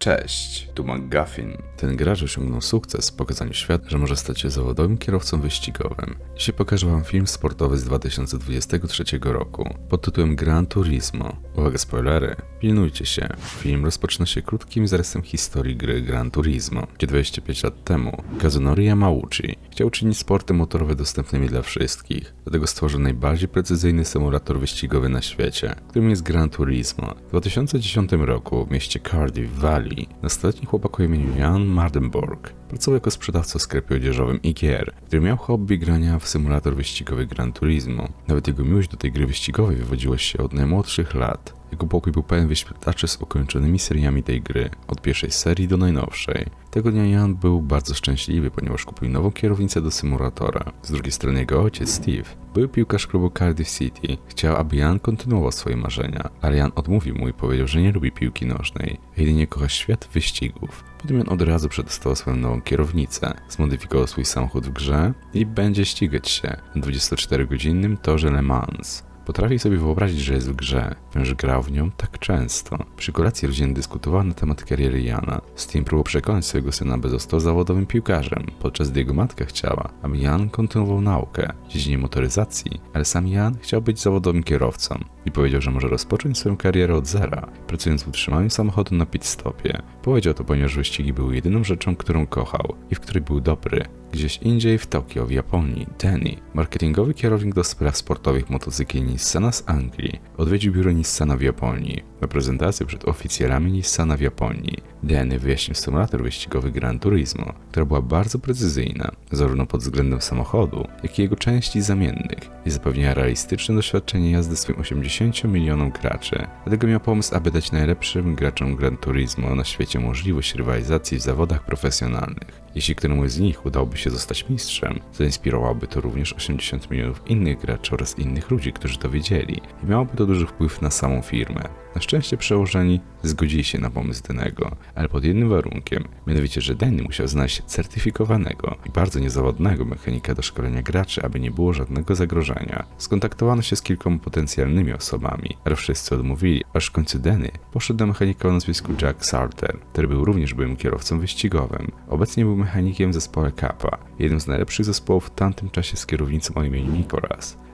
Cześć, tu McGuffin. Ten gracz osiągnął sukces w pokazaniu światu, że może stać się zawodowym kierowcą wyścigowym. Dzisiaj pokażę wam film sportowy z 2023 roku pod tytułem Gran Turismo. Uwaga spoilery, pilnujcie się. Film rozpoczyna się krótkim zarysem historii gry Gran Turismo, gdzie 25 lat temu Kazunori Yamauchi chciał uczynić sporty motorowe dostępnymi dla wszystkich. Dlatego stworzył najbardziej precyzyjny symulator wyścigowy na świecie, którym jest Gran Turismo. W 2010 roku w mieście Cardiff Valley nastoletni chłopak o imieniu Jan Mardenborg pracował jako sprzedawca w sklepie odzieżowym i gier, który miał hobby grania w symulator wyścigowy Gran Turismo. Nawet jego miłość do tej gry wyścigowej wywodziła się od najmłodszych lat. Jego pokój był pełen wyświetlaczy z ukończonymi seriami tej gry, od pierwszej serii do najnowszej. Tego dnia Jan był bardzo szczęśliwy, ponieważ kupił nową kierownicę do symulatora. Z drugiej strony jego ojciec Steve, był piłkarz klubu Cardiff City, chciał, aby Jan kontynuował swoje marzenia, ale Jan odmówił mu i powiedział, że nie lubi piłki nożnej, jedynie kocha świat wyścigów. Jan od razu przetestował swoją nową kierownicę, zmodyfikował swój samochód w grze i będzie ścigać się na 24-godzinnym torze Le Mans. Potrafi sobie wyobrazić, że jest w grze, ponieważ grał w nią tak często. Przy kolacji rodziny dyskutowano na temat kariery Jana. Steam próbował przekonać swojego syna, by został zawodowym piłkarzem, podczas gdy jego matka chciała, aby Jan kontynuował naukę w dziedzinie motoryzacji, ale sam Jan chciał być zawodowym kierowcą i powiedział, że może rozpocząć swoją karierę od zera, pracując w utrzymaniu samochodu na pit stopie. Powiedział to, ponieważ wyścigi były jedyną rzeczą, którą kochał i w której był dobry. Gdzieś indziej w Tokio, w Japonii, Danny, marketingowy kierownik do spraw sportowych motocykli Nissana z Anglii, odwiedził biuro Nissana w Japonii na prezentację przed oficjalami Nissana w Japonii. Danny wyjaśnił symulator wyścigowy Gran Turismo, która była bardzo precyzyjna, zarówno pod względem samochodu, jak i jego części zamiennych i zapewniała realistyczne doświadczenie jazdy swoim 80 milionom graczy. Dlatego miał pomysł, aby dać najlepszym graczom Gran Turismo na świecie możliwość rywalizacji w zawodach profesjonalnych. Jeśli któremuś z nich udałoby się zostać mistrzem, zainspirowałoby to również 80 milionów innych graczy oraz innych ludzi, którzy to wiedzieli i miałoby to duży wpływ na samą firmę. Na szczęście przełożeni zgodzili się na pomysł Denego, ale pod jednym warunkiem, mianowicie, że Denny musiał znaleźć certyfikowanego i bardzo niezawodnego mechanika do szkolenia graczy, aby nie było żadnego zagrożenia. Skontaktowano się z kilkoma potencjalnymi osobami, ale wszyscy odmówili, aż w końcu Denny poszedł do mechanika o nazwisku Jack Sarter, który był również byłym kierowcą wyścigowym. Obecnie był mechanikiem w zespole Kappa, jednym z najlepszych zespołów w tamtym czasie z kierownicą o imieniu.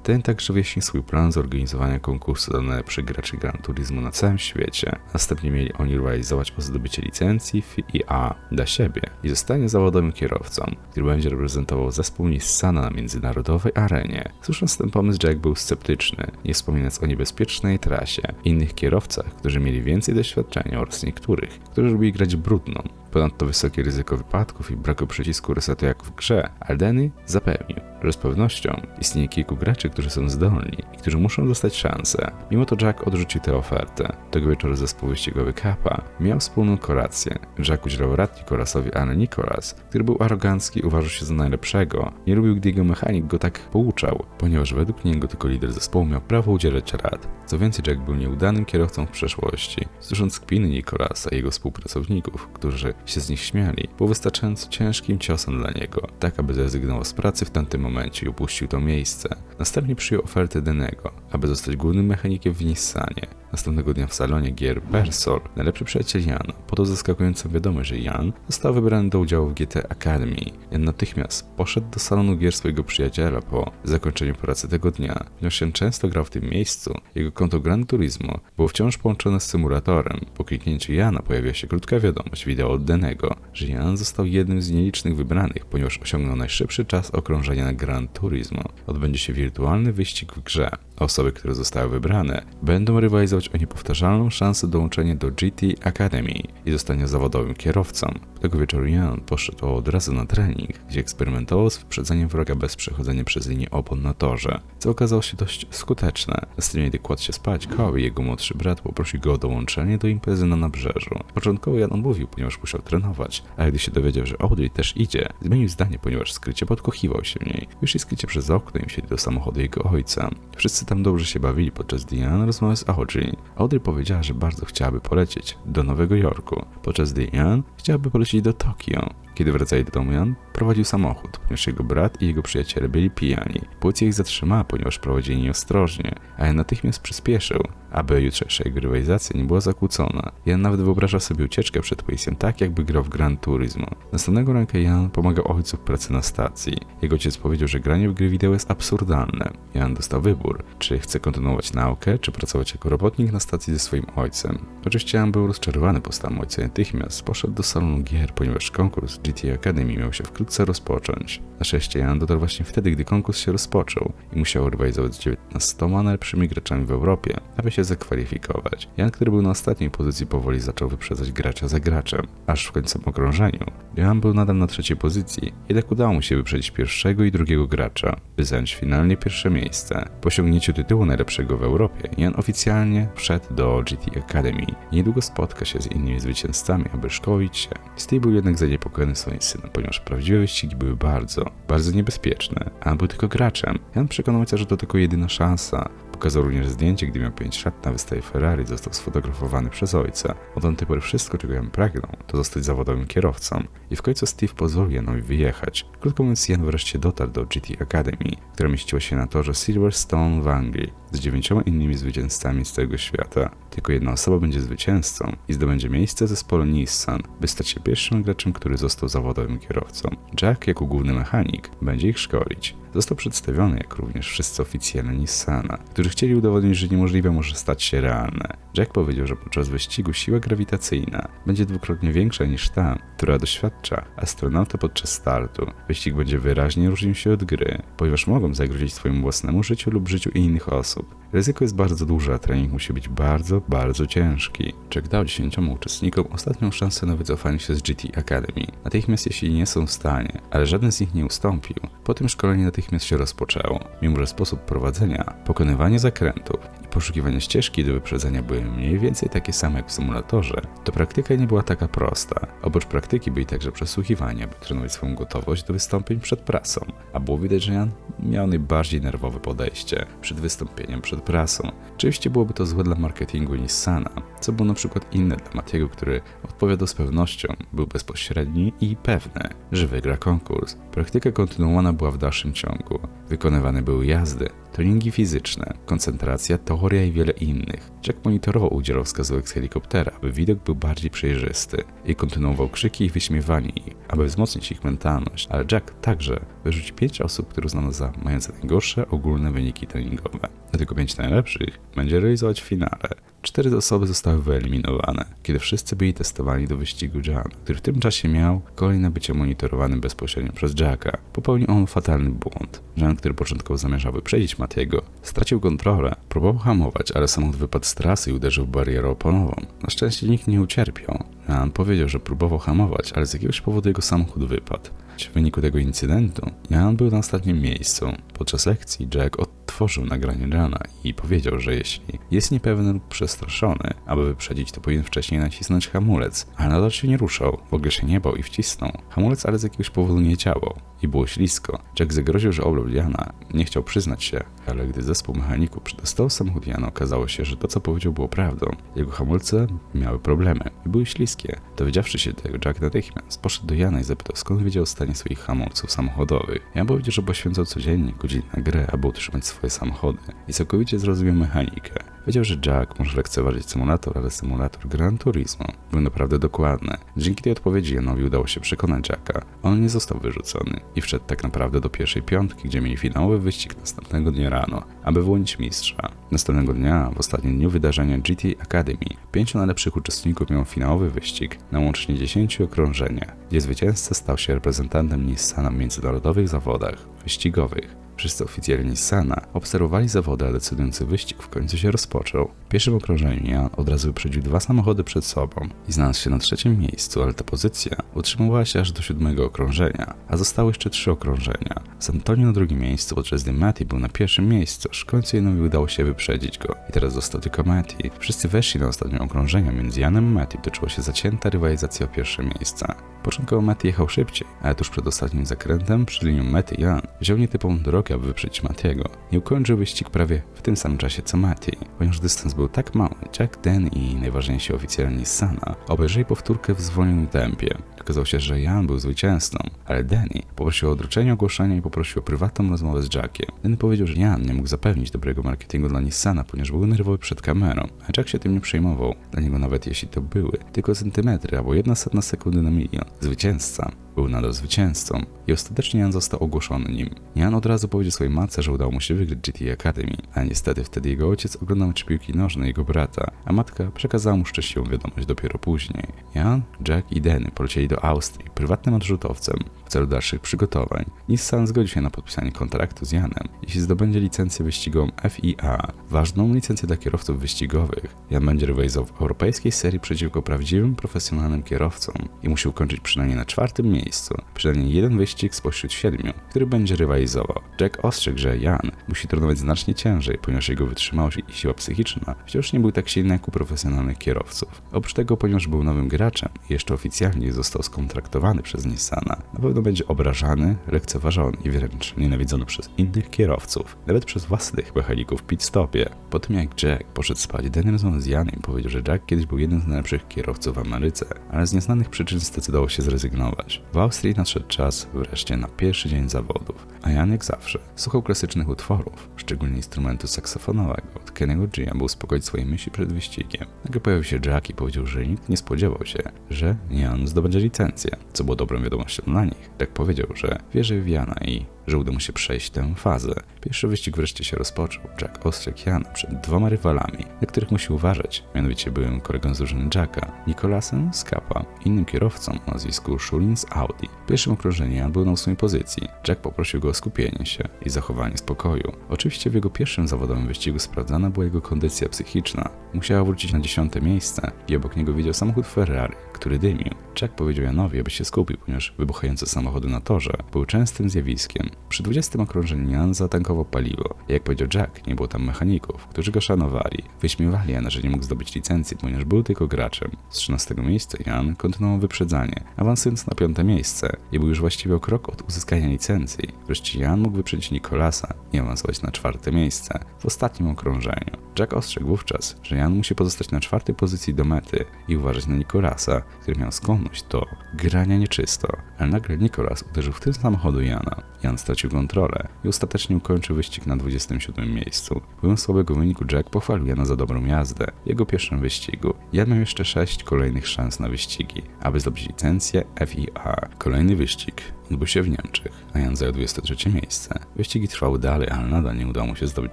Ten także wyjaśnił swój plan zorganizowania konkursu dla najlepszych graczy Gran Turismo na całym świecie. Następnie mieli oni rywalizować o zdobycie licencji FIA dla siebie i zostanie zawodowym kierowcą, który będzie reprezentował zespół Nissana na międzynarodowej arenie. Słysząc ten pomysł, Jack był sceptyczny, nie wspominając o niebezpiecznej trasie, innych kierowcach, którzy mieli więcej doświadczenia oraz niektórych, którzy lubili grać brudną, Ponadto wysokie ryzyko wypadków i braku przycisku resetu jak w grze, Aldeny zapewnił, że z pewnością istnieje kilku graczy, którzy są zdolni i którzy muszą dostać szansę. Mimo to Jack odrzucił tę ofertę. Tego wieczoru zespół wyścigowy Kappa miał wspólną kolację. Jack udzielał rad Nicolasowi, ale Nicolas, który był arogancki, uważał się za najlepszego. Nie lubił, gdy jego mechanik go tak pouczał, ponieważ według niego tylko lider zespołu miał prawo udzielać rad. Co więcej, Jack był nieudanym kierowcą w przeszłości. Słysząc kpiny Nicolasa i jego współpracowników, którzy się z nich śmiali, był wystarczająco ciężkim ciosem dla niego, tak aby zrezygnował z pracy w tamtym momencie i opuścił to miejsce. Następnie przyjął ofertę Denego, aby zostać głównym mechanikiem w Nissanie. Następnego dnia w salonie gier Persol, najlepszy przyjaciel Jana, podał zaskakującą wiadomość, że Jan został wybrany do udziału w GT Academy. Jan natychmiast poszedł do salonu gier swojego przyjaciela po zakończeniu pracy tego dnia. Ponieważ często grał w tym miejscu, jego konto Gran Turismo było wciąż połączone z symulatorem. Po kliknięciu Jana pojawia się krótka wiadomość wideo od Denego, że Jan został jednym z nielicznych wybranych, ponieważ osiągnął najszybszy czas okrążenia na Gran Turismo. Odbędzie się wirtualny wyścig w grze. Osoby, które zostały wybrane, będą rywalizować o niepowtarzalną szansę dołączenia do GT Academy i zostania zawodowym kierowcą. Tego wieczoru Jan poszedł od razu na trening, gdzie eksperymentował z wyprzedzeniem wroga bez przechodzenia przez linię opon na torze, co okazało się dość skuteczne. Następnie, gdy kładł się spać, Koły, jego młodszy brat, poprosił go o dołączenie do imprezy na nabrzeżu. Początkowo Jan odmówił, ponieważ musiał trenować, ale gdy się dowiedział, że Audrey też idzie, zmienił zdanie, ponieważ skrycie podkochiwał się w niej. Wyszli skrycie przez okno i wsiedli do samochodu jego ojca. Wszyscy tam dobrze się bawili, podczas gdy Jan rozmawiał z Audrey. Audrey powiedziała, że bardzo chciałaby polecieć do Nowego Jorku, podczas gdy Jan chciałaby polecieć do Tokio. Kiedy wracali do domu, Jan prowadził samochód, ponieważ jego brat i jego przyjaciele byli pijani. Policja ich zatrzymała, ponieważ prowadzili nieostrożnie, a Jan natychmiast przyspieszył, aby jutrzejsza jego rywalizacja nie była zakłócona. Jan nawet wyobrażał sobie ucieczkę przed policją tak, jakby grał w Gran Turismo. Następnego ranka Jan pomagał ojcu w pracy na stacji. Jego ojciec powiedział, że granie w gry wideo jest absurdalne. Jan dostał wybór, czy chce kontynuować naukę, czy pracować jako robotnik na stacji ze swoim ojcem. Oczywiście Jan był rozczarowany postawą ojca natychmiast poszedł do salonu gier, ponieważ konkurs GTA Academy miał się wkrótce rozpocząć. Na szczęście Jan dotarł właśnie wtedy, gdy konkurs się rozpoczął i musiał rywalizować z 19 najlepszymi graczami w Europie, aby się zakwalifikować. Jan, który był na ostatniej pozycji, powoli zaczął wyprzedzać gracza za graczem, aż w końcowym okrążeniu. Jan był nadal na trzeciej pozycji, jednak udało mu się wyprzedzić pierwszego i drugiego gracza, by zająć finalnie pierwsze miejsce. Po osiągnięciu tytułu najlepszego w Europie, Jan oficjalnie wszedł do GT Academy i niedługo spotka się z innymi zwycięzcami, aby szkolić się. Steve był jednak zaniepokojony swoim synem, ponieważ prawdziwe wyścigi były bardzo, bardzo niebezpieczne, a on był tylko graczem. Jan przekonał ojca, że to tylko jedyna szansa, Pokazał również zdjęcie, gdy miał 5 lat na wystawie Ferrari, został sfotografowany przez ojca. Od tamtej pory wszystko, czego Jan pragnął, to zostać zawodowym kierowcą. I w końcu Steve pozwolił Janowi wyjechać. Krótko mówiąc, Jan wreszcie dotarł do GT Academy, która mieściła się na torze Silverstone w Anglii, z dziewięcioma innymi zwycięzcami z całego świata. Tylko jedna osoba będzie zwycięzcą i zdobędzie miejsce w zespole Nissan, by stać się pierwszym graczem, który został zawodowym kierowcą. Jack, jako główny mechanik, będzie ich szkolić. Został przedstawiony, jak również wszyscy oficjalne Nissana, którzy chcieli udowodnić, że niemożliwe może stać się realne. Jack powiedział, że podczas wyścigu siła grawitacyjna będzie dwukrotnie większa niż ta, która doświadcza astronauta podczas startu. Wyścig będzie wyraźnie różnił się od gry, ponieważ mogą zagrozić swojemu własnemu życiu lub życiu innych osób. Ryzyko jest bardzo duże, a trening musi być bardzo, bardzo ciężki. Jack dał dziesięcioma uczestnikom ostatnią szansę na wycofanie się z GT Academy, natychmiast jeśli nie są w stanie, ale żaden z nich nie ustąpił. Po tym szkolenie natychmiast się rozpoczęło, mimo że sposób prowadzenia, pokonywanie zakrętów i poszukiwanie ścieżki do wyprzedzenia były mniej więcej takie same jak w symulatorze, to praktyka nie była taka prosta. Oprócz praktyki byli także przesłuchiwania, by trenować swoją gotowość do wystąpień przed prasą, a było widać, że Jan miał najbardziej nerwowe podejście przed wystąpieniem przed prasą. Oczywiście byłoby to złe dla marketingu Nissana, co było na przykład inne dla Matiego, który odpowiadał z pewnością, był bezpośredni i pewny, że wygra konkurs. Praktyka kontynuowana była w dalszym ciągu. Wykonywane były jazdy, treningi fizyczne, koncentracja, teoria i wiele innych. Jack monitorował udział wskazówek z helikoptera, aby widok był bardziej przejrzysty i kontynuował krzyki i wyśmiewanie ich, aby wzmocnić ich mentalność, ale Jack także wyrzuci pięć osób, które uznano za mające najgorsze ogólne wyniki treningowe. Dlatego pięć najlepszych będzie realizować finale. Cztery osoby zostały wyeliminowane, kiedy wszyscy byli testowani do wyścigu Jan, który w tym czasie miał kolejne bycie monitorowany bezpośrednio przez Jacka. Popełnił on fatalny błąd. Jan, który początkowo zamierzał wyprzedzić Matiego, stracił kontrolę, próbował hamować, ale samochód wypadł z trasy i uderzył w barierę oponową. Na szczęście nikt nie ucierpiał. Jan powiedział, że próbował hamować, ale z jakiegoś powodu jego samochód wypadł. W wyniku tego incydentu Jan był na ostatnim miejscu. Podczas lekcji Jack odtworzył nagranie Jana i powiedział, że jeśli jest niepewny lub przestraszony, aby wyprzedzić, to powinien wcześniej nacisnąć hamulec, ale nadal się nie ruszał. W ogóle się nie bał i wcisnął. Hamulec ale z jakiegoś powodu nie działał i było ślisko. Jack zagroził, że oblał Jana. Nie chciał przyznać się, ale gdy zespół mechaników przedostał samochód Jana, okazało się, że to co powiedział było prawdą. Jego hamulce miały problemy i były śliskie. Dowiedziawszy się tego, Jack natychmiast poszedł do Jana i zapytał, skąd wiedział o stanie swoich hamulców samochodowych. Jan powiedział, że poświęcał codziennie godziny na grę, aby utrzymać swoje samochody i całkowicie zrozumiał mechanikę. Wiedział, że Jack może lekceważyć symulator, ale symulator Gran Turismo był naprawdę dokładny. Dzięki tej odpowiedzi Janowi udało się przekonać Jacka. On nie został wyrzucony i wszedł tak naprawdę do pierwszej piątki, gdzie mieli finałowy wyścig następnego dnia rano, aby wyłonić mistrza. Następnego dnia, w ostatnim dniu wydarzenia GT Academy, pięciu najlepszych uczestników miało finałowy wyścig na łącznie 10 okrążeniach, gdzie zwycięzca stał się reprezentantem Nissana w międzynarodowych zawodach wyścigowych. Wszyscy oficjele Nissana obserwowali zawody, a decydujący wyścig w końcu się rozpoczął. W pierwszym okrążeniu Jan od razu wyprzedził dwa samochody przed sobą i znalazł się na trzecim miejscu, ale ta pozycja utrzymywała się aż do siódmego okrążenia, a zostały jeszcze trzy okrążenia. Z Antonio na drugim miejscu, podczas gdy Matty był na pierwszym miejscu, aż w końcu Janowi udało się wyprzedzić go. I teraz został tylko Matty. Wszyscy weszli na ostatnie okrążenia, między Janem a Matty toczyła się zacięta rywalizacja o pierwsze miejsca. Początkowo Matty jechał szybciej, ale tuż przed ostatnim zakrętem, przed linią Matty Jan wziął nietypową drogę, aby wyprzedzić Mattiego. Nie ukończył wyścig prawie w tym samym czasie co Matty, ponieważ dystans był tak mały. Jack Den i najważniejsi oficjele Nissana obejrzeli powtórkę w zwolnionym tempie. okazało się, że Jan był zwycięzcą, ale Danny poprosił o odroczenie ogłoszenia i poprosił o prywatną rozmowę z Jackiem. Danny powiedział, że Jan nie mógł zapewnić dobrego marketingu dla Nissana, ponieważ był nerwowy przed kamerą, a Jack się tym nie przejmował. Dla niego nawet jeśli to były tylko centymetry albo jedna setna sekundy na milion, zwycięzca był nadal zwycięzcą i ostatecznie Jan został ogłoszony nim. Jan od razu powiedział swojej matce, że udało mu się wygrać GT Academy, a niestety wtedy jego ojciec oglądał mecz piłki nożnej jego brata, a matka przekazała mu szczęśliwą wiadomość dopiero później. Jan, Jack i Denny polecieli do Austrii prywatnym odrzutowcem celu dalszych przygotowań. Nissan zgodził się na podpisanie kontraktu z Janem, jeśli zdobędzie licencję wyścigową FIA, ważną licencję dla kierowców wyścigowych. Jan będzie rywalizował w europejskiej serii przeciwko prawdziwym, profesjonalnym kierowcom i musi ukończyć przynajmniej na czwartym miejscu, przynajmniej jeden wyścig spośród siedmiu, który będzie rywalizował. Jack ostrzegł, że Jan musi trenować znacznie ciężej, ponieważ jego wytrzymałość i siła psychiczna wciąż nie był tak silny jak u profesjonalnych kierowców. Oprócz tego, ponieważ był nowym graczem i jeszcze oficjalnie został skontraktowany przez Nissana, na pewno będzie obrażany, lekceważony i wręcz nienawidzony przez innych kierowców, nawet przez własnych mechaników w pit stopie. Po tym jak Jack poszedł spać, rozmawiał z Janem powiedział, że Jack kiedyś był jednym z najlepszych kierowców w Ameryce, ale z nieznanych przyczyn zdecydował się zrezygnować. W Austrii nadszedł czas wreszcie na pierwszy dzień zawodów, a Jan jak zawsze słuchał klasycznych utworów, szczególnie instrumentu saksofonowego od Kenny'ego G, aby uspokoić swoje myśli przed wyścigiem. Nagle pojawił się Jack i powiedział, że nikt nie spodziewał się, że Jan zdobędzie licencję, co było dobrą wiadomością dla nich. Jack powiedział, że wierzy w Jana i że uda mu się przejść tę fazę. Pierwszy wyścig wreszcie się rozpoczął. Jack ostrzegł Jana przed dwoma rywalami, na których musi uważać, mianowicie byłym kolegą z drużyny Jacka, Nikolasem Skapa, innym kierowcą o nazwisku Shulin z Audi. W pierwszym okrążeniu Jan był na ósmej pozycji. Jack poprosił go o skupienie się i zachowanie spokoju. Oczywiście w jego pierwszym zawodowym wyścigu sprawdzana była jego kondycja psychiczna. Musiała wrócić na dziesiąte miejsce i obok niego widział samochód Ferrari, który dymił. Jack powiedział Janowi, aby się skupił, ponieważ wybuchające samochody na torze były częstym zjawiskiem. Przy 20 okrążeniu Jan zatankował paliwo. Jak powiedział Jack, nie było tam mechaników, którzy go szanowali. Wyśmiewali Jana, że nie mógł zdobyć licencji, ponieważ był tylko graczem. Z 13 miejsca Jan kontynuował wyprzedzanie, awansując na piąte miejsce i był już właściwie o krok od uzyskania licencji. Wreszcie Jan mógł wyprzedzić Nikolasa i awansować na czwarte miejsce w ostatnim okrążeniu. Jack ostrzegł wówczas, że Jan musi pozostać na czwartej pozycji do mety i uważać na Nikolasa, który miał skłonność do grania nieczysto. Ale nagle Nikolas uderzył w tył samochodu Jana. Jan stracił kontrolę i ostatecznie ukończył wyścig na 27 miejscu. Pomimo słabego wyniku Jack pochwalił Jana za dobrą jazdę jego pierwszym wyścigu. Jan miał jeszcze 6 kolejnych szans na wyścigi, aby zdobyć licencję FIA. Kolejny wyścig odbył się w Niemczech, a Jan zajął 23 miejsce. Wyścigi trwały dalej, ale nadal nie udało mu się zdobyć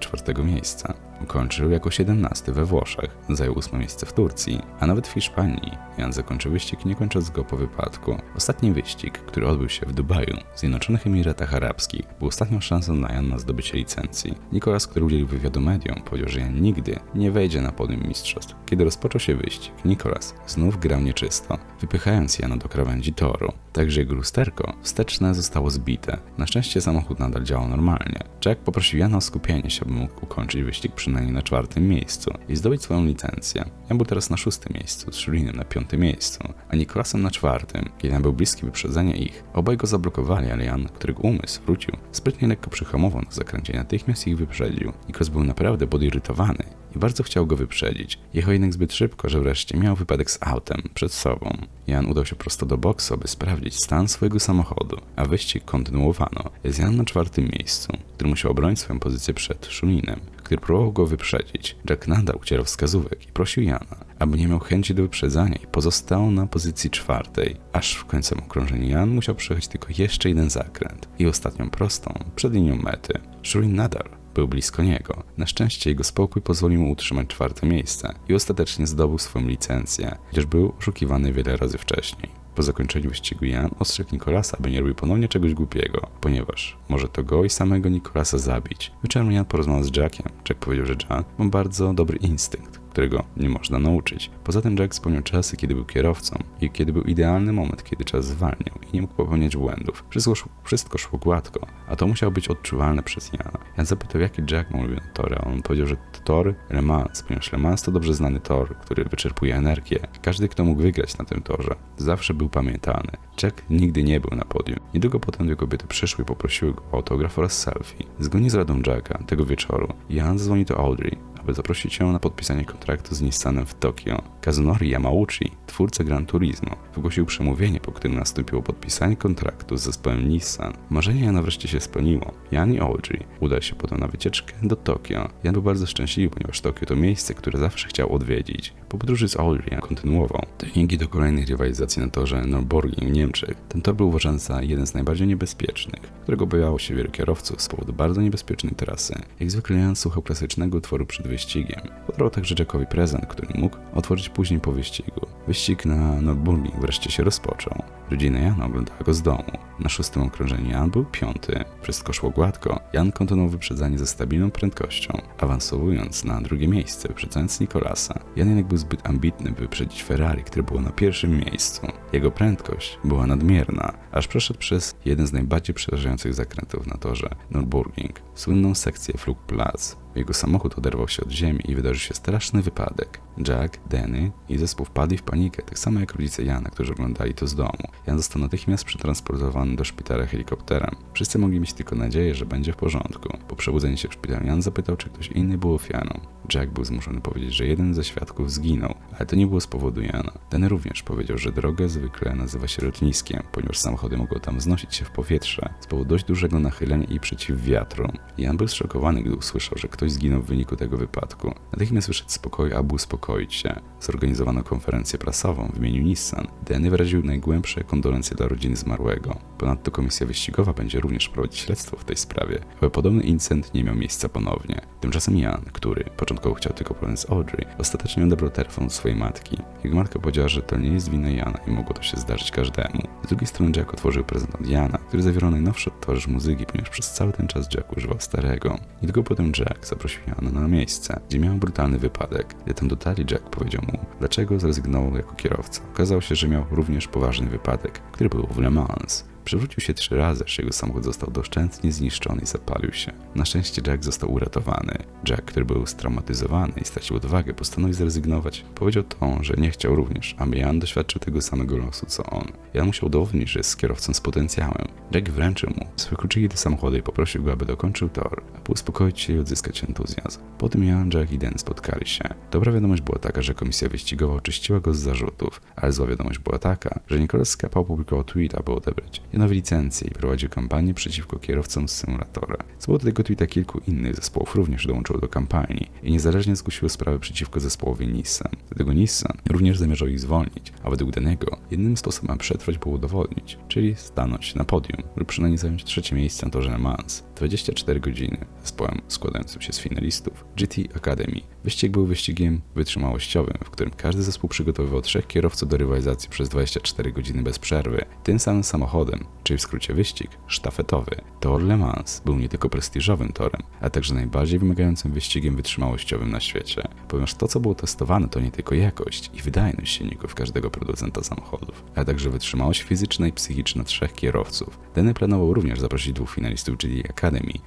czwartego miejsca. Ukończył jako 17 we Włoszech, zajął 8 miejsce w Turcji, a nawet w Hiszpanii. Jan zakończył wyścig nie kończąc go po wypadku. Ostatni wyścig, który odbył się w Dubaju, Zjednoczonych Emiratach Arabskich, był ostatnią szansą na Jan na zdobycie licencji. Nikolas, który udzielił wywiadu mediom, powiedział, że Jan nigdy nie wejdzie na podium mistrzostw. Kiedy rozpoczął się wyścig, Nikolas znów grał nieczysto, wypychając Jana do krawędzi toru. Także jego lusterko wsteczne zostało zbite. Na szczęście samochód nadal działał normalnie. Jack poprosił Jana o skupienie się, aby mógł ukończyć wyścig przynajmniej na czwartym miejscu i zdobyć swoją licencję. Jan był teraz na szóstym miejscu, z Szulinem na piątym miejscu, a Nikolasem na czwartym. Jan był bliski wyprzedzenia ich, obaj go zablokowali, ale Jan, którego umysł wrócił, sprytnie lekko przyhamował na zakręcie natychmiast ich wyprzedził. Nikolas był naprawdę podirytowany i bardzo chciał go wyprzedzić. Jechał jednak zbyt szybko, że wreszcie miał wypadek z autem przed sobą. Jan udał się prosto do boksu, aby sprawdzić stan swojego samochodu, a wyścig kontynuowano. Jest Jan na czwartym miejscu, który musiał obronić swoją pozycję przed Szulinem, który próbował go wyprzedzić. Jack nadal ucierał wskazówek i prosił Jana, aby nie miał chęci do wyprzedzania i pozostał na pozycji czwartej. Aż w końcu okrążeniu Jan musiał przejechać tylko jeszcze jeden zakręt i ostatnią prostą przed linią mety. Szulin nadal był blisko niego. Na szczęście jego spokój pozwolił mu utrzymać czwarte miejsce i ostatecznie zdobył swoją licencję, chociaż był oszukiwany wiele razy wcześniej. Po zakończeniu wyścigu Jan ostrzegł Nikolasa, by nie robił ponownie czegoś głupiego, ponieważ może to go i samego Nikolasa zabić. Wieczorem Jan porozmawiał z Jackiem. Jack powiedział, że Jack ma bardzo dobry instynkt, którego nie można nauczyć. Poza tym Jack wspomniał czasy, kiedy był kierowcą i kiedy był idealny moment, kiedy czas zwalniał i nie mógł popełniać błędów. Wszystko, szło- wszystko szło gładko, a to musiało być odczuwalne przez Jana. Jan zapytał, jaki Jack ma ulubione tory, a on powiedział, że to tor Le Mans, ponieważ Le Mans to dobrze znany tor, który wyczerpuje energię. Każdy, kto mógł wygrać na tym torze, zawsze był pamiętany. Jack nigdy nie był na podium. Niedługo potem dwie kobiety przyszły i poprosiły go o autograf oraz selfie. Zgodnie z radą Jacka tego wieczoru, Jan zadzwonił do Audrey, aby zaprosić ją na podpisanie kontraktu z Nissanem w Tokio. Kazunori Yamauchi, twórca Gran Turismo, wygłosił przemówienie, po którym nastąpiło podpisanie kontraktu z zespołem Nissan. Marzenie Jana wreszcie się spełniło. Jan i Audrey udali się potem na wycieczkę do Tokio. Jan był bardzo szczęśliwy, ponieważ Tokio to miejsce, które zawsze chciał odwiedzić. Po podróży z Audrey Jan kontynuował treningi do kolejnych rywalizacji na torze Nürburgring w Niemczech. Ten tor był uważany za jeden z najbardziej niebezpiecznych, którego bojało się wielu kierowców z powodu bardzo niebezpiecznej trasy. Jak zwykle Jan słuchał klasycznego utworu przed wyścigiem. Podarł także Jackowi prezent, który mógł otworzyć później po wyścigu. Wyścig na Nürburgring wreszcie się rozpoczął. Rodzina Jana oglądała go z domu. Na szóstym okrążeniu Jan był piąty. Wszystko szło gładko. Jan kontynuował wyprzedzanie ze stabilną prędkością, awansowując na drugie miejsce, wyprzedzając Nikolasa. Jan jednak był zbyt ambitny, by wyprzedzić Ferrari, które było na pierwszym miejscu. Jego prędkość była nadmierna, aż przeszedł przez jeden z najbardziej przerażających zakrętów na torze Nürburgring, słynną sekcję Flugplatz. Jego samochód oderwał się od ziemi i wydarzył się straszny wypadek. Jack, Danny i zespół wpadli w panikę, tak samo jak rodzice Jana, którzy oglądali to z domu. Jan został natychmiast przetransportowany do szpitala helikopterem. Wszyscy mogli mieć tylko nadzieję, że będzie w porządku. Po przebudzeniu się w szpitalu Jan zapytał, czy ktoś inny był ofiarą. Jack był zmuszony powiedzieć, że jeden ze świadków zginął, ale to nie było z powodu Jana. Danny również powiedział, że droga zwykle nazywa się lotniskiem, ponieważ samochody mogą tam wznosić się w powietrze z powodu dość dużego nachylenia i przeciw wiatru. Jan był zszokowany, gdy usłyszał, że ktoś zginął w wyniku tego wypadku. Natychmiast wyszedł z pokoju, aby uspokoić się. Zorganizowano konferencję prasową w imieniu Nissan. Danny wyraził najgłębsze kondolencje dla rodziny zmarłego. Ponadto komisja wyścigowa będzie również prowadzić śledztwo w tej sprawie, aby podobny incydent nie miał miejsca ponownie. Tymczasem Jan, który początkowo chciał tylko porozmawiać z Audrey, ostatecznie odebrał telefon od swojej matki. Jego matka powiedziała, że to nie jest wina Jana i mogło to się zdarzyć każdemu. Z drugiej strony Jack otworzył prezent od Jana, który zawierał najnowszy odtwarzacz muzyki, ponieważ przez cały ten czas Jack używał starego. Niedługo potem Jack zaprosił Jana na miejsce, gdzie miał brutalny wypadek. Gdy tam dotarli, Jack powiedział mu, dlaczego zrezygnował jako kierowca. Okazało się, że miał również poważny wypadek, który był w Le Mans. Przewrócił się trzy razy, aż jego samochód został doszczętnie zniszczony i zapalił się. Na szczęście Jack został uratowany. Jack, który był straumatyzowany i stracił odwagę, postanowił zrezygnować. Powiedział to, że nie chciał również, aby Jan doświadczył tego samego losu co on. Jan musiał udowodnić, że jest kierowcą z potencjałem. Jack wręczył mu swoje kluczyki do samochodu i poprosił go, aby dokończył tor, aby uspokoić się i odzyskać entuzjazm. Potem Jan, Jack i Dan spotkali się. Dobra wiadomość była taka, że komisja wyścigowa oczyściła go z zarzutów, ale zła wiadomość była taka, że Nicolas Skapa opublikował tweet, aby odebrać nowe licencje i prowadził kampanię przeciwko kierowcom z symulatora. Z powodu tego tweeta kilku innych zespołów również dołączyło do kampanii i niezależnie zgłosiło sprawę przeciwko zespołowi Nissan. Dlatego Nissan również zamierzał ich zwolnić, a według Danego jedynym sposobem, przetrwać było udowodnić, czyli stanąć na podium lub przynajmniej zająć trzecie miejsce na torze Le Mans. 24 godziny zespołem składającym się z finalistów GT Academy. Wyścig był wyścigiem wytrzymałościowym, w którym każdy zespół przygotowywał trzech kierowców do rywalizacji przez 24 godziny bez przerwy. Tym samym samochodem, czyli w skrócie wyścig, sztafetowy. Tor Le Mans był nie tylko prestiżowym torem, ale także najbardziej wymagającym wyścigiem wytrzymałościowym na świecie, ponieważ to, co było testowane, to nie tylko jakość i wydajność silników każdego producenta samochodów, ale także wytrzymałość fizyczna i psychiczna trzech kierowców. Denny planował również zaprosić dwóch finalistów GT Academy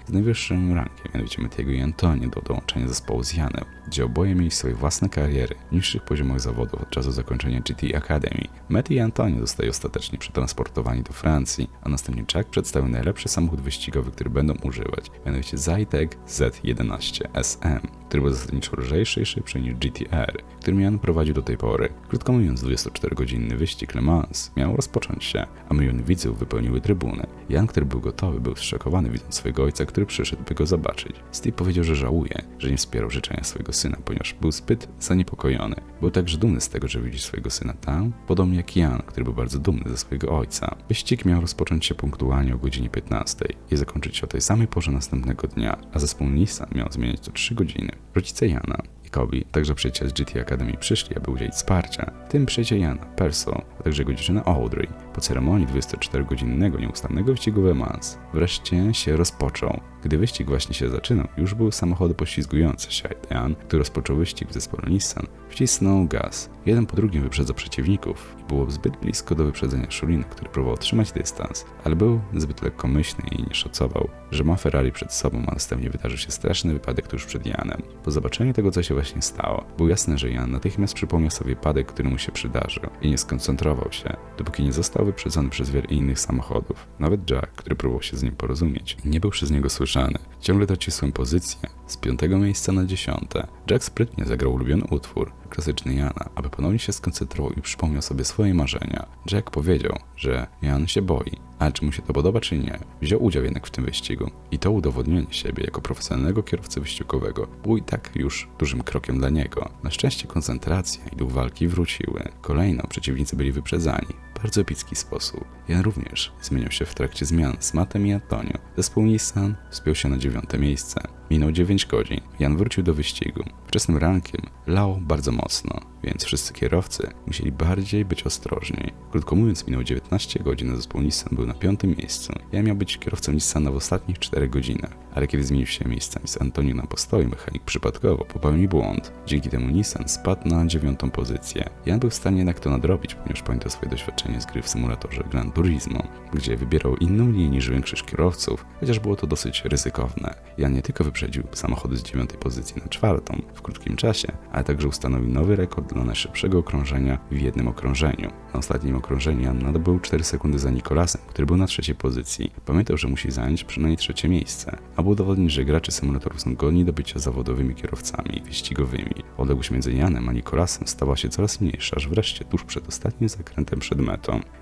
z najwyższym rankiem, mianowicie Mattiego i Antonio do dołączenia zespołu z Janem, gdzie oboje mieli swoje własne kariery w niższych poziomach zawodów od czasu zakończenia GT Academy. Matty i Antonio zostali ostatecznie przetransportowani do Francji, a następnie Jack przedstawił najlepszy samochód wyścigowy, który będą używać, mianowicie Zytec Z11 SM, który był zasadniczo lżejszy i szybszy niż GTR, który Jan prowadził do tej pory. Krótko mówiąc, 24-godzinny wyścig Le Mans miał rozpocząć się, a miliony widzów wypełniły trybuny. Jan, który był gotowy, był zszokowany widząc swojego ojca, który przyszedł, by go zobaczyć. Steve powiedział, że żałuje, że nie wspierał życzenia swojego syna, ponieważ był zbyt zaniepokojony. Był także dumny z tego, że widzi swojego syna tam, podobnie jak Jan, który był bardzo dumny ze swojego ojca. Wyścig miał rozpocząć się punktualnie o godzinie 15 i zakończyć się o tej samej porze następnego dnia, a zespół Nissan miał zmieniać co 3 godziny. Rodzice Jana i Kobi, także przyjaciele z GT Academy przyszli, aby udzielić wsparcia, w tym przyjaciel Jana, Perso, a także jego dziewczyna Audrey. Po ceremonii 24-godzinnego nieustannego wyścigu Le Mans wreszcie się rozpoczął. Gdy wyścig właśnie się zaczynał, już były samochody poślizgujące się, Jan, który rozpoczął wyścig w zespole Nissan, wcisnął gaz. Jeden po drugim wyprzedzał przeciwników i było zbyt blisko do wyprzedzenia Szulina, który próbował trzymać dystans, ale był zbyt lekkomyślny i nie szacował, że ma Ferrari przed sobą, a następnie wydarzył się straszny wypadek tuż przed Janem. Po zobaczeniu tego, co się właśnie stało. Było jasne, że Jan natychmiast przypomniał sobie padek, który mu się przydarzył i nie skoncentrował się, dopóki nie został wyprzedzony przez wiele innych samochodów. Nawet Jack, który próbował się z nim porozumieć, nie był przez niego słyszany. Ciągle tracił swoją pozycję z piątego miejsca na dziesiąte. Jack sprytnie zagrał ulubiony utwór, klasyczny Jana, aby ponownie się skoncentrował i przypomniał sobie swoje marzenia. Jack powiedział, że Jan się boi, ale czy mu się to podoba, czy nie, wziął udział jednak w tym wyścigu. I to udowodnienie siebie jako profesjonalnego kierowcy wyścigowego było i tak już dużym krokiem dla niego. Na szczęście koncentracja i duch walki wróciły. Kolejno przeciwnicy byli wyprzedzani. Epicki sposób. Jan również zmieniał się w trakcie zmian z Mattem i Antonio. Zespół Nissan wspiął się na dziewiąte miejsce. Minął 9 godzin. Jan wrócił do wyścigu. Wczesnym rankiem lał bardzo mocno, więc wszyscy kierowcy musieli bardziej być ostrożni. Krótko mówiąc, minął 19 godzin, a zespół Nissan był na piątym miejscu. Jan miał być kierowcą Nissana w ostatnich 4 godzinach, ale kiedy zmienił się miejscami z Antonio na postoju, mechanik przypadkowo popełnił błąd. Dzięki temu Nissan spadł na dziewiątą pozycję. Jan był w stanie jednak to nadrobić, ponieważ pamiętał swoje doświadczenie z gry w symulatorze Gran Turismo, gdzie wybierał inną linię niż większość kierowców, chociaż było to dosyć ryzykowne. Jan nie tylko wyprzedził samochody z dziewiątej pozycji na czwartą w krótkim czasie, ale także ustanowił nowy rekord dla najszybszego okrążenia w jednym okrążeniu. Na ostatnim okrążeniu Jan nadobył 4 sekundy za Nikolasem, który był na trzeciej pozycji. Pamiętał, że musi zająć przynajmniej trzecie miejsce, aby udowodnić, że gracze symulatorów są godni do bycia zawodowymi kierowcami wyścigowymi. Odległość między Janem a Nikolasem stała się coraz mniejsza, aż wreszcie tuż przed ostatnim zakrętem przed metą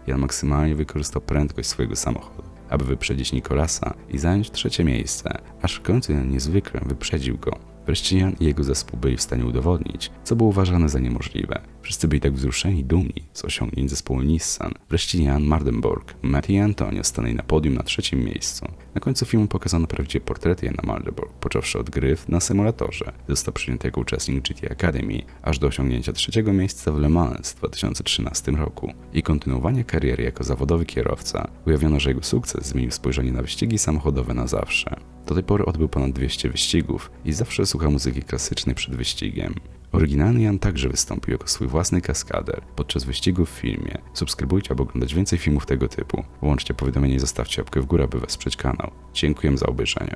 Jan maksymalnie wykorzystał prędkość swojego samochodu aby wyprzedzić Nikolasa i zająć trzecie miejsce, aż w końcu niezwykle wyprzedził go. Wreszcie i jego zespół byli w stanie udowodnić, co było uważane za niemożliwe. Wszyscy byli tak wzruszeni i dumni z osiągnięć zespołu Nissan. Wreszcie Mardenborg, Matt i Antonio stanęli na podium na trzecim miejscu. Na końcu filmu pokazano prawdziwe portrety Jana Mardenborg, począwszy od gry na symulatorze. Został przyjęty jako uczestnik GT Academy, aż do osiągnięcia trzeciego miejsca w Le Mans w 2013 roku i kontynuowania kariery jako zawodowy kierowca. Ujawniono, że jego sukces zmienił spojrzenie na wyścigi samochodowe na zawsze. Do tej pory odbył ponad 200 wyścigów i zawsze słuchał muzyki klasycznej przed wyścigiem. Oryginalny Jan także wystąpił jako swój własny kaskader podczas wyścigu w filmie. Subskrybujcie, aby oglądać więcej filmów tego typu. Włączcie powiadomienie i zostawcie łapkę w górę, aby wesprzeć kanał. Dziękuję za obejrzenie.